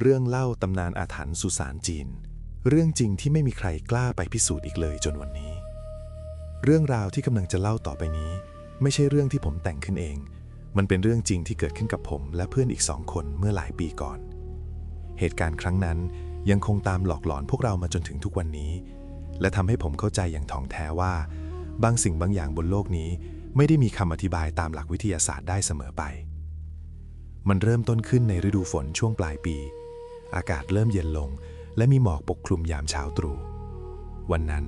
เรื่องเล่าตำนานอาถรรพ์สุสานจีน เรื่องจริงที่ไม่มีใครกล้าไปพิสูจน์อีกเลยจนวันนี้ เรื่องราวที่กำลังจะเล่าต่อไปนี้ ไม่ใช่เรื่องที่ผมแต่งขึ้นเอง มันเป็นเรื่องจริงที่เกิดขึ้นกับผมและเพื่อนอีกสองคนเมื่อหลายปีก่อน เหตุการณ์ครั้งนั้นยังคงตามหลอกหลอนพวกเรามาจนถึงทุกวันนี้ และทำให้ผมเข้าใจอย่างถ่องแท้ว่า บางสิ่งบางอย่างบนโลกนี้ ไม่ได้มีคำอธิบายตามหลักวิทยาศาสตร์ได้เสมอไป มันเริ่มต้นขึ้นในฤดูฝนช่วงปลายปี อากาศเริ่มเย็นลง และมีหมอกปกคลุมยามเช้าตรู่ วันนั้น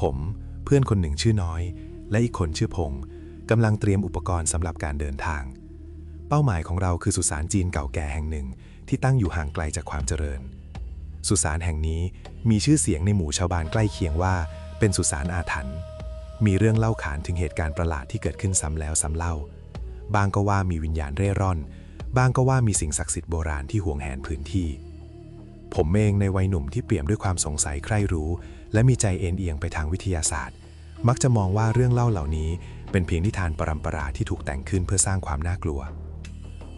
ผมเพื่อนคนหนึ่งชื่อน้อย และอีกคนชื่อพงศ์กำลังเตรียมอุปกรณ์สำหรับการเดินทาง เป้าหมายของเราคือสุสานจีนเก่าแก่แห่งหนึ่ง ที่ตั้งอยู่ห่างไกลจากความเจริญ สุสานแห่งนี้มีชื่อเสียงในหมู่ชาวบ้านใกล้เคียงว่า เป็นสุสานอาถรรพ์มีเรื่องเล่าขานถึงเหตุการณ์ประหลาดที่เกิดขึ้นซ้ำแล้วซ้ำเล่า บางก็ว่ามีวิญญาณเร่ร่อน บางก็ว่ามีสิ่งศักดิ์สิทธิ์โบราณที่ห่วงแหนพื้นที่ ผมเองในวัยหนุ่มที่เปี่ยมด้วยความสงสัยใคร่รู้ และมีใจเอ็นเอียงไปทางวิทยาศาสตร์ มักจะมองว่าเรื่องเล่าเหล่านี้ เป็นเพียงนิทานปรำปราที่ถูกแต่งขึ้นเพื่อสร้างความน่ากลัว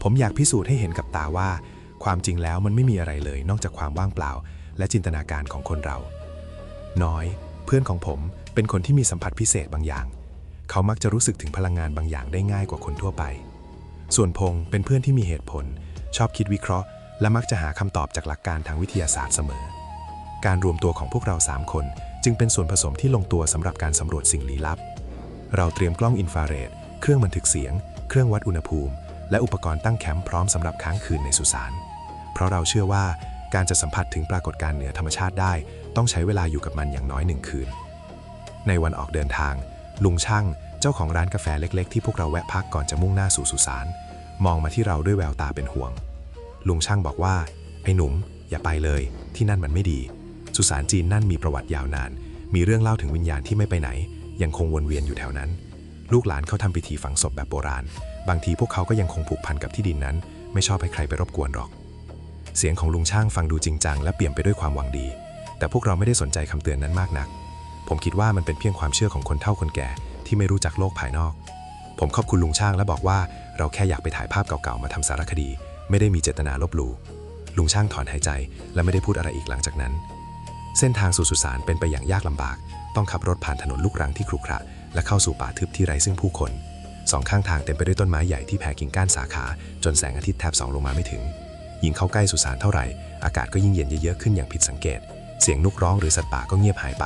ผมอยากพิสูจน์ให้เห็นกับตาว่า ความจริงแล้วมันไม่มีอะไรเลย นอกจากความว่างเปล่า และจินตนาการของคนเรา น้อย เพื่อนของผมเป็นคนที่มีสัมผัสพิเศษบางอย่าง เขามักจะรู้สึกถึงพลังงานบางอย่างได้ง่ายกว่าคนทั่วไป ส่วนพงเป็นเพื่อนที่มีเหตุผล ชอบคิดวิเคราะห์ และมักจะหาคำตอบจากหลักการทางวิทยาศาสตร์เสมอ การรวมตัวของพวกเรา 3 คน จึงเป็นส่วนผสมที่ลงตัวสำหรับการสำรวจสิ่งลี้ลับ เราเตรียมกล้องอินฟราเรด เครื่องบันทึกเสียง เครื่องวัดอุณหภูมิ และอุปกรณ์ตั้งแคมป์พร้อมสำหรับค้างคืนในสุสาน เพราะเราเชื่อว่าการจะสัมผัสถึงปรากฏการณ์เหนือธรรมชาติได้ ต้องใช้เวลาอยู่กับมันอย่างน้อยหนึ่งคืน ในวันออกเดินทาง ลุงช่างเจ้าของร้านกาแฟเล็ก ๆ ที่พวกเราแวะพักก่อนจะมุ่งหน้าสู่สุสาน มองมาที่เราด้วยแววตาเป็นห่วง ลุงช่างบอกว่า ไอ้หนุ่ม อย่าไปเลย ที่นั่นมันไม่ดี สุสานจีนนั่นมีประวัติยาวนาน มีเรื่องเล่าถึงวิญญาณที่ไม่ไปไหน ยังคงวนเวียนอยู่แถวนั้น ลูกหลานเขาทำพิธีฝังศพแบบโบราณ บางทีพวกเขาก็ยังคงผูกพันกับที่ดินนั้น ไม่ชอบให้ใครไปรบกวนหรอก เสียงของลุงช่างฟังดูจริงจังและเปี่ยมไปด้วยความหวังดี แต่พวกเราไม่ได้สนใจคำเตือนนั้นมากนัก ผมคิดว่ามันเป็นเพียงความเชื่อของคนเฒ่าคนแก่ที่ไม่รู้จักโลกภายนอก ผมขอบคุณลุงช่างและบอกว่าเราแค่อยากไปถ่ายภาพเก่าๆมาทำสารคดี ไม่ได้มีเจตนาลบหลู่ลุงช่างถอนหายใจ และไม่ได้พูดอะไรอีกหลังจากนั้น เส้นทางสู่สุสานเป็นไปอย่างยากลำบาก ต้องขับรถผ่านถนนลูกรังที่ครุขระและเข้าสู่ป่าทึบที่ไร้ซึ่งผู้คนสองข้างทางเต็มไปด้วยต้นไม้ใหญ่ที่แผ่กิ่งก้านสาขา จนแสงอาทิตย์แทบส่องลงมาไม่ถึง ยิ่งเข้าใกล้สุสานเท่าไหร่ อากาศก็ยิ่งเย็นเยอะๆขึ้นอย่างผิดสังเกต เสียงนกร้องหรือสัตว์ป่าก็เงียบหายไป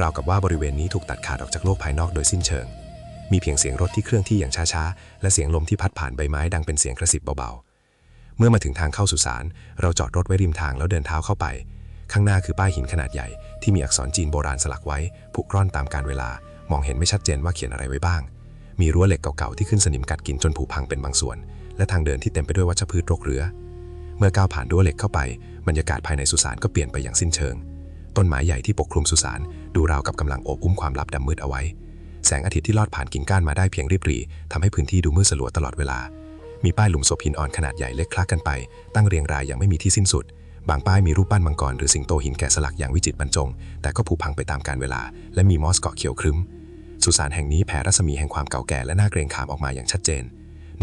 ราวกับว่าบริเวณนี้ถูกตัดขาดออกจากโลกภายนอกโดยสิ้นเชิง มีเพียงเสียงรถที่เคลื่อนที่อย่างช้าๆ และเสียงลมที่พัดผ่านใบไม้ดังเป็นเสียงกระซิบเบาๆ เมื่อมาถึงทางเข้าสุสานเราจอดรถไว้ริมทางแล้วเดินเท้าเข้าไป ข้างหน้าคือป้ายหินขนาดใหญ่ที่มีอักษรจีนโบราณสลักไว้ผูกร่อนตามการเวลา มองเห็นไม่ชัดเจนว่าเขียนอะไรไว้บ้าง มีรั้วเหล็กเก่าๆที่ขึ้นสนิมกัดกินจนผุพังเป็นบางส่วน และทางเดินที่เต็มไปด้วยวัชพืชรกเรือ เมื่อก้าวผ่านรั้วเหล็กเข้าไปบรรยากาศภายในสุสานก็เปลี่ยนไปอย่างสิ้นเชิง ต้นไม้ใหญ่ที่ปกคลุมสุสานดูราวกับกำลังโอบอุ้มความลับดำมืดเอาไว้ แสงอาทิตย์ที่ลอดผ่านกิ่งก้านมาได้เพียงริบหรี่ทำให้พื้นที่ดูมืดสลัวตลอดเวลา มีป้ายหลุมศพหินอ่อนขนาดใหญ่เล็กคลักกันไป ตั้งเรียงรายอย่างไม่มีที่สิ้นสุด บางป้ายมีรูปปั้นมังกรหรือสิงโตหินแกะสลักอย่างวิจิตรบรรจง แต่ก็ผุพังไปตามกาลเวลา และมีมอสเกาะเขียวครึ้ม สุสานแห่งนี้แผ่รัศมีแห่งความเก่าแก่และน่าเกรงขามออกมาอย่างชัดเจน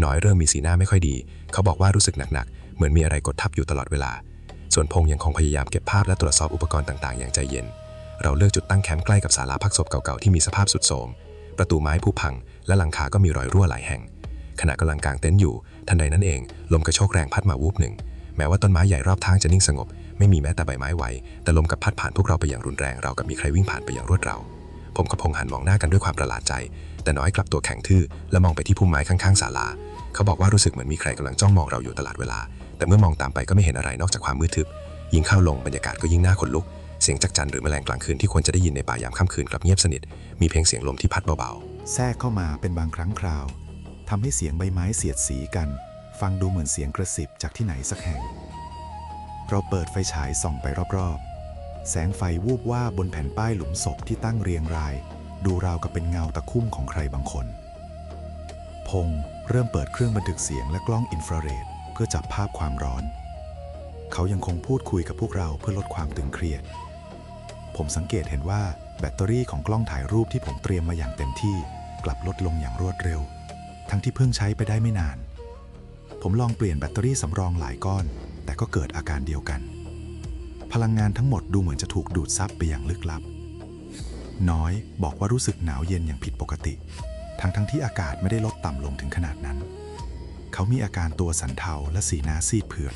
น้อยเริ่มมีสีหน้าไม่ค่อยดี เขาบอกว่ารู้สึกหนักๆ เหมือนมีอะไรกดทับอยู่ตลอดเวลา ส่วนพงษ์ยังคงพยายามเก็บภาพและตรวจสอบอุปกรณ์ต่างๆ อย่างใจเย็น เราเลือกจุดตั้งแคมป์ใกล้กับศาลาพักศพเก่าๆที่มีสภาพสุดโทรมประตูไม้ผุพัง และหลังคาก็มีรอยรั่วหลายแห่ง ขณะกำลังกางเต็นท์อยู่ ทันใดนั้นเอง ลมกระโชกแรงพัดมาวูบหนึ่ง แม้ว่าต้นไม้ใหญ่รอบทางจะนิ่งสงบ ไม่มีแม้แต่ใบไม้ไหว แต่ลมกับพัดผ่านพวกเราไปอย่างรุนแรง เรากับมีใครวิ่งผ่านไปอย่างรวดเร็ว ผมกับพงหันมองหน้ากันด้วยความประหลาดใจ แต่น้อยกลับตัวแข็งทื่อ และมองไปที่พุ่มไม้ข้างๆศาลา เขาบอกว่ารู้สึกเหมือนมีใครกำลังจ้องมองเราอยู่ตลอดเวลา แต่เมื่อมองตามไปก็ไม่เห็นอะไรนอกจากความมืดทึบ ยิ่งเข้าลงบรรยากาศก็ยิ่งน่าขนลุก เสียงจักจันหรือแมลงกลางคืนที่ควรจะได้ยินในป่ายามค่ำคืนกลับเงียบสนิท มีเพียงเสียงลมที่พัดเบาๆ แทรกเข้ามาเป็นบางครั้งคราว ทำให้เสียงใบไม้เสียดสีกัน ฟังดูเหมือนเสียงกระซิบจากที่ไหนสักแห่ง เราเปิดไฟฉายส่องไปรอบๆ แสงไฟวูบว่าบนแผ่นป้ายหลุมศพที่ตั้งเรียงราย ดูราวกับเป็นเงาตะคุ่มของใครบางคน พงษ์เริ่มเปิดเครื่องบันทึกเสียงและกล้องอินฟราเรดเพื่อจับภาพความร้อน เขายังคงพูดคุยกับพวกเราเพื่อลดความตึงเครียด ผมสังเกตเห็นว่าแบตเตอรี่ของกล้องถ่ายรูปที่ผมเตรียมมาอย่างเต็มที่ กลับลดลงอย่างรวดเร็ว ทั้งที่เพิ่งใช้ไปได้ไม่นาน ผมลองเปลี่ยนแบตเตอรี่สำรองหลายก้อน แต่ก็เกิดอาการเดียวกัน พลังงานทั้งหมดดูเหมือนจะถูกดูดซับไปอย่างลึกลับ น้อยบอกว่ารู้สึกหนาวเย็นอย่างผิดปกติ ทั้งทั้งที่อากาศไม่ได้ลดต่ำลงถึงขนาดนั้น เขามีอาการตัวสันเทาและสีหน้าซีดเผือด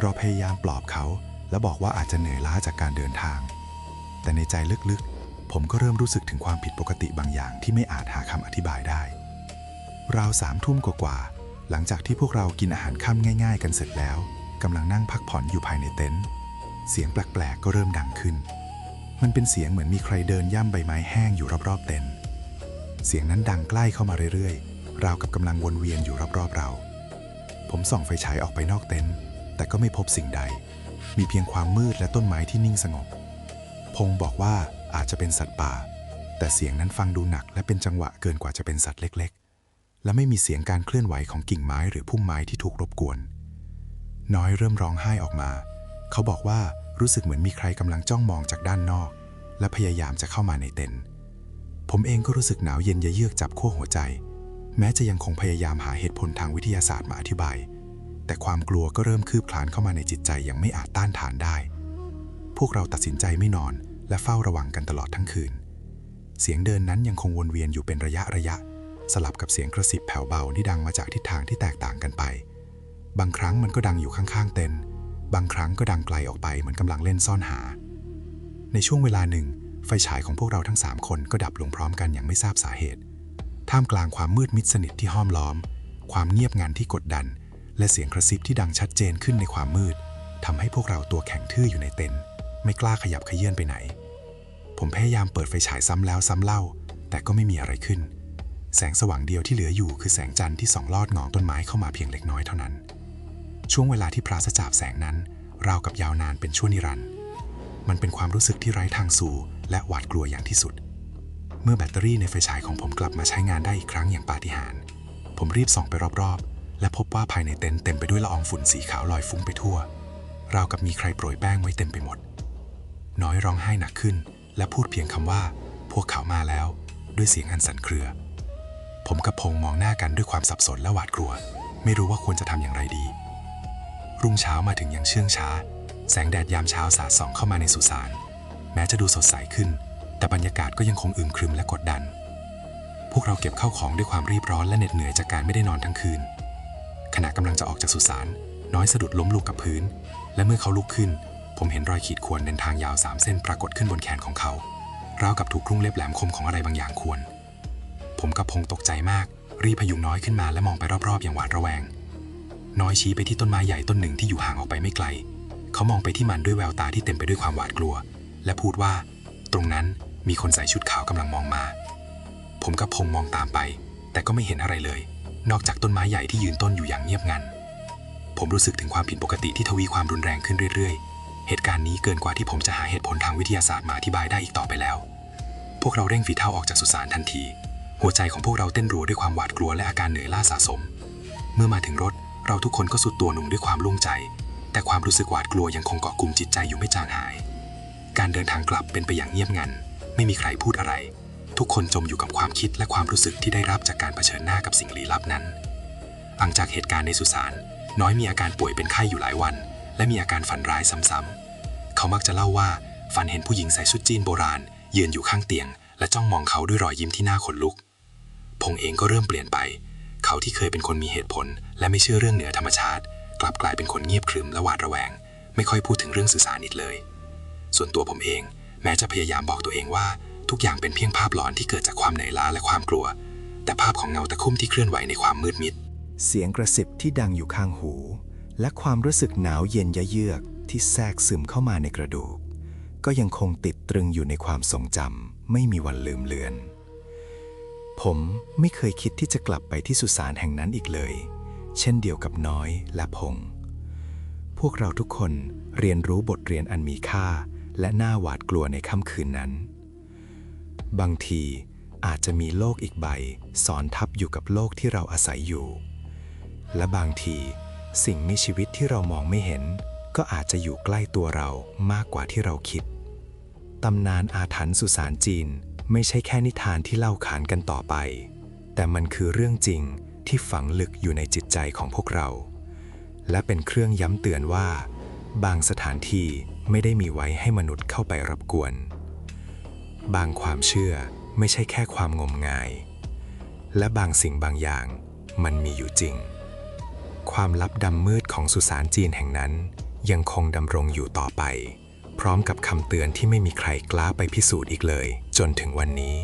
เราพยายามปลอบเขา และบอกว่าอาจจะเหนื่อยล้าจากการเดินทาง แต่ในใจลึกๆ ผมก็เริ่มรู้สึกถึงความผิดปกติบางอย่างที่ไม่อาจหาคำอธิบายได้ ราวสามทุ่มกว่าๆหลังจากที่พวกเรากินอาหารค่ำง่าย ๆ กันเสร็จแล้วกำลังนั่งพักผ่อนอยู่ภายในเต็นท์เสียงแปลกๆ ก็เริ่มดังขึ้น มันเป็นเสียงเหมือนมีใครเดินย่ำใบไม้แห้งอยู่รอบๆเต็นท์เสียงนั้นดังใกล้เข้ามาเรื่อยๆ ราวกับกำลังวนเวียนอยู่รอบๆเรา ผมส่องไฟฉายออกไปนอกเต็นท์แต่ก็ไม่พบสิ่งใด มีเพียงความมืดและต้นไม้ที่นิ่งสงบ พงบอกว่าอาจจะเป็นสัตว์ป่า แต่เสียงนั้นฟังดูหนักและเป็นจังหวะเกินกว่าจะเป็นสัตว์เล็ก และไม่มีเสียงการเคลื่อนไหวของกิ่งไม้หรือพุ่มไม้ที่ถูกรบกวน น้อยเริ่มร้องไห้ออกมา เขาบอกว่ารู้สึกเหมือนมีใครกำลังจ้องมองจากด้านนอก และพยายามจะเข้ามาในเต็นท์ผมเองก็รู้สึกหนาวเย็นยเยือกจับขั้วหัวใจ แม้จะยังคงพยายามหาเหตุผลทางวิทยาศาสตร์มาอธิบาย แต่ความกลัวก็เริ่มคืบคลานเข้ามาในจิตใจอย่างไม่อาจต้านทานได้ พวกเราตัดสินใจไม่นอน และเฝ้าระวังกันตลอดทั้งคืน เสียงเดินนั้นยังคงวนเวียนอยู่เป็นระยะระยะ สลับกับเสียงกระสิบแผ่วเบาที่ดังมาจากทิศทางที่แตกต่างกันไป บางครั้งมันก็ดังอยู่ข้างๆเต็นท์บางครั้งก็ดังไกลออกไปเหมือนกำลังเล่นซ่อนหา ในช่วงเวลาหนึ่ง ไฟฉายของพวกเราทั้งสามคนก็ดับลงพร้อมกันอย่างไม่ทราบสาเหตุ ท่ามกลางความมืดมิดสนิทที่ห้อมล้อม ความเงียบงันที่กดดัน และเสียงกระซิบที่ดังชัดเจนขึ้นในความมืดทำให้พวกเราตัวแข็งทื่ออยู่ในเต็นท์ไม่กล้าขยับเขยื่อนไปไหน ผมพยายามเปิดไฟฉายซ้ำแล้วซ้ำเล่า แต่ก็ไม่มีอะไรขึ้น แสงสว่างเดียวที่เหลืออยู่คือแสงจันทร์ที่ส่องลอดหงองต้นไม้เข้ามาเพียงเล็กน้อยเท่านั้น ช่วงเวลาที่ปราศจากแสงนั้น ราวกับยาวนานเป็นชั่วนิรันดร์มันเป็นความรู้สึกที่ไร้ทางสู่ และหวาดกลัวอย่างที่สุด เมื่อแบตเตอรี่ในไฟฉายของผมกลับมาใช้งานได้อีกครั้งอย่างปาฏิหาริย์ผมรีบส่องไปรอบๆ และพบว่าภายในเต็นท์เต็มไปด้วยละอองฝุ่นสีขาวลอยฟุ้งไปทั่ว ราวกับมีใครโปรยแป้งไว้เต็มไปหมด น้อยร้องไห้หนักขึ้น และพูดเพียงคำว่า พวกเขามาแล้ว ด้วยเสียงอันสั่นเครือ ผมกับพงษ์มองหน้ากันด้วยความสับสนและหวาดกลัว ไม่รู้ว่าควรจะทำอย่างไรดี รุ่งเช้ามาถึงอย่างเชื่องช้า แสงแดดยามเช้าสาดส่องเข้ามาในสุสาน แม้จะดูสดใสขึ้น แต่บรรยากาศก็ยังคงอึมครึมและกดดัน พวกเราเก็บเข้าของด้วยความรีบร้อนและเหน็ดเหนื่อยจากการไม่ได้นอนทั้งคืน ขณะกำลังจะออกจากสุสาน น้อยสะดุดล้มลงกับพื้น และเมื่อเขาลุกขึ้น ผมเห็นรอยขีดข่วนเป็นทางยาวสามเส้นปรากฏขึ้นบนแขนของเขาราวกับถูกครุ่งเล็บแหลมคมของอะไรบางอย่างข่วน ผมกับพงษ์ตกใจมาก รีพยุงน้อยขึ้นมาและมองไปรอบๆ อย่างหวาดระแวง น้อยชี้ไปที่ต้นไม้ใหญ่ต้นหนึ่งที่อยู่ห่างออกไปไม่ไกล เขามองไปที่มันด้วยแววตาที่เต็มไปด้วยความหวาดกลัว และพูดว่า ตรงนั้นมีคนใส่ชุดขาวกำลังมองมา ผมกับพงษ์มองตามไป แต่ก็ไม่เห็นอะไรเลย นอกจากต้นไม้ใหญ่ที่ยืนต้นอยู่อย่างเงียบงัน ผมรู้สึกถึงความผิดปกติที่ทวีความรุนแรงขึ้นเรื่อยๆ เหตุการณ์นี้เกินกว่าที่ผมจะหาเหตุผลทางวิทยาศาสตร์มาอธิบายได้อีกต่อไปแล้ว พวกเราเร่งฝีเท้าออกจากสุสานทันที หัวใจของพวกเราเต้นรัวด้วยความหวาดกลัวและอาการเหนื่อยล้าสะสม เมื่อมาถึงรถเราทุกคนก็สุดตัวหนุ่มด้วยความโลุ่งใจ แต่ความรู้สึกหวาดกลัวยังคงเกาะกลุ่มจิตใจอยู่ไม่จางหาย การเดินทางกลับเป็นไปอย่างเงียบงัน ไม่มีใครพูดอะไร ทุกคนจมอยู่กับความคิดและความรู้สึกที่ได้รับจากการเผชิญหน้ากับสิ่งลี้ลับนั้น หลังจากเหตุการณ์ในสุสาน น้อยมีอาการป่วยเป็นไข้อยู่หลายวัน และมีอาการฝันร้ายซ้ำๆเขามักจะเล่าว่าฝันเห็นผู้หญิงใส่ชุดจีนโบราณยืนอยู่ข้างเตียง และจ้องมองเขาด้วยรอยยิ้มที่น่าขนลุก พงเองก็เริ่มเปลี่ยนไป เขาที่เคยเป็นคนมีเหตุผล และไม่เชื่อเรื่องเหนือธรรมชาติ กลับกลายเป็นคนเงียบขรึมและหวาดระแวง ไม่ค่อยพูดถึงเรื่องสื่อสารอีกเลย ส่วนตัวผมเอง แม้จะพยายามบอกตัวเองว่า ทุกอย่างเป็นเพียงภาพหลอนที่เกิดจากความเหนื่อยล้าและความกลัว แต่ภาพของเงาตะคุ่มที่เคลื่อนไหวในความมืดมิด เสียงกระซิบที่ดังอยู่ข้างหู และความรู้สึกหนาวเย็นยะเยือกที่แทรกซึมเข้ามาในกระดูก ก็ยังคงติดตรึงอยู่ในความทรงจำไม่มีวันลืมเลือน ผมไม่เคยคิดที่จะกลับไปที่สุสานแห่งนั้นอีกเลย เช่นเดียวกับน้อยและพง พวกเราทุกคนเรียนรู้บทเรียนอันมีค่า และน่าหวาดกลัวในค่ำคืนนั้น บางทีอาจจะมีโลกอีกใบซ้อนทับอยู่กับโลกที่เราอาศัยอยู่ และบางทีสิ่งมีชีวิตที่เรามองไม่เห็น ก็อาจจะอยู่ใกล้ตัวเรามากกว่าที่เราคิด ตำนานอาถรรพ์สุสานจีน ไม่ใช่แค่นิทานที่เล่าขานกันต่อไป แต่มันคือเรื่องจริงที่ฝังลึกอยู่ในจิตใจของพวกเรา และเป็นเครื่องย้ำเตือนว่า บางสถานที่ไม่ได้มีไว้ให้มนุษย์เข้าไปรับกวน บางความเชื่อไม่ใช่แค่ความงมงาย และบางสิ่งบางอย่างมันมีอยู่จริง ความลับดำมืดของสุสานจีนแห่งนั้นยังคงดำรงอยู่ต่อไป พร้อมกับคำเตือนที่ไม่มีใครกล้าไปพิสูจน์อีกเลย จนถึงวันนี้